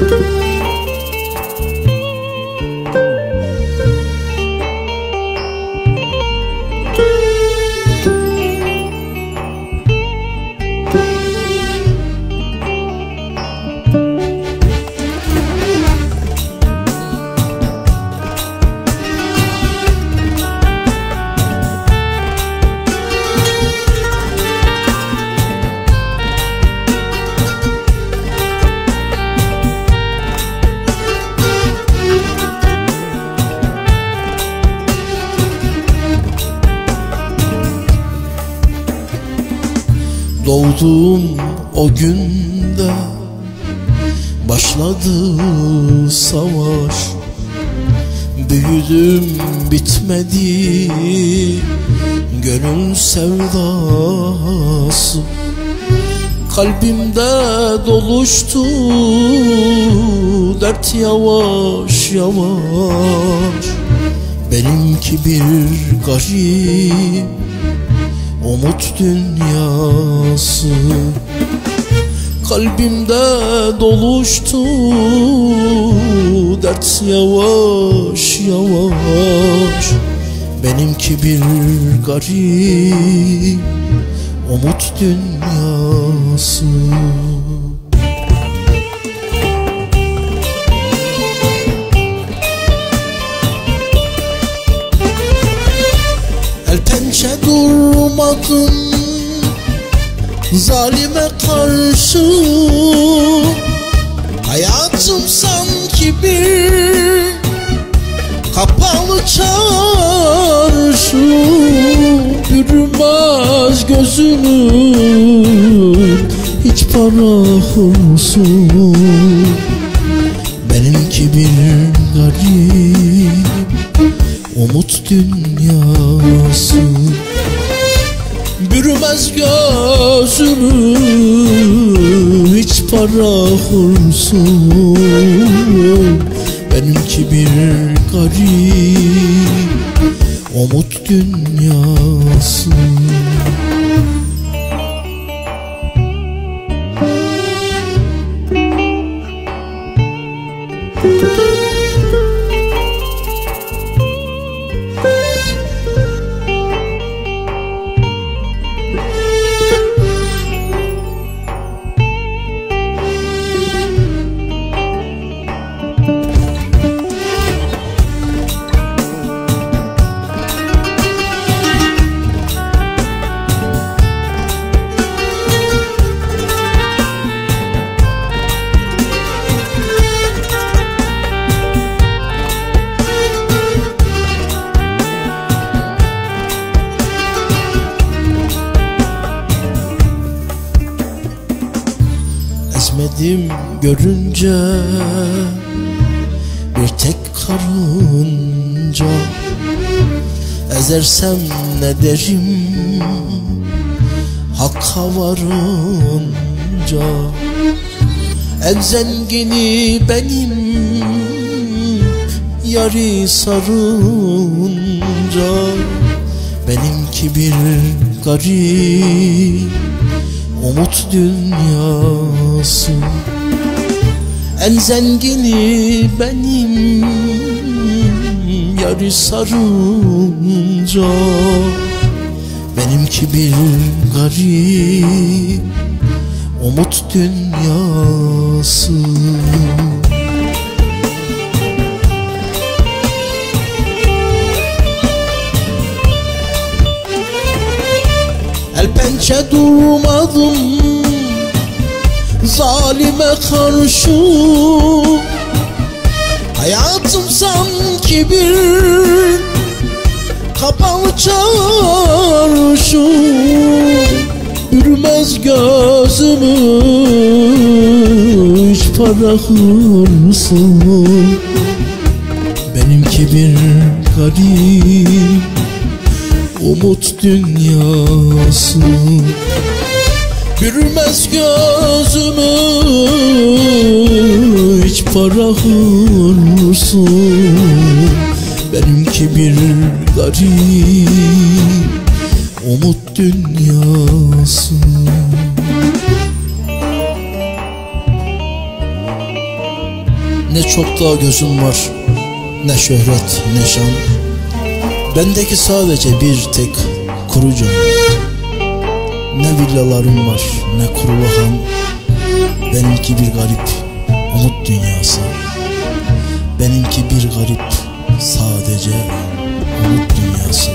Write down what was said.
Música Doğduğum o günde Başladı savaş. Büyüdüm bitmedi Gönül sevdası. Kalbimde doluştu Dert yavaş yavaş. Benimki bir garip Umut dünyası. Kalbimde doluştu Dert yavaş yavaş. Benimki bir garip Umut dünyası durmadım Zalime karşı Hayatım sanki bir Kapalı çarşı. Bürümez gözümün Hiç para olsun. Benimki bir garip Umut dünyası Bürümez gözümü Hiç para olsun Benimki bir garip Umut dünyası Ezmedim görünce Bir tek karınca. Ezersem ne derim Hakka varınca En zengini benim Yari sarınca. Benimki bir garip Umut dünyası. En zengini benim. Yarı sarınca. Benimki bir garip. Umut dünyası Pençe durmadım Zalime karşı. Hayatım sanki bir Kapalı çarşı. Bürümez gözümü Hiç para hırsın Benimki bir garip Umut dünyası. Bürümez gözümü Hiç para hırsın Benimki bir garip Umut dünyası. Ne çok daha gözüm var Ne şöhret ne şan Bendeki sadece bir tek kuru can Ne villalarım var ne kurulu han Benimki bir garip umut dünyası. Benimki bir garip sadece umut dünyası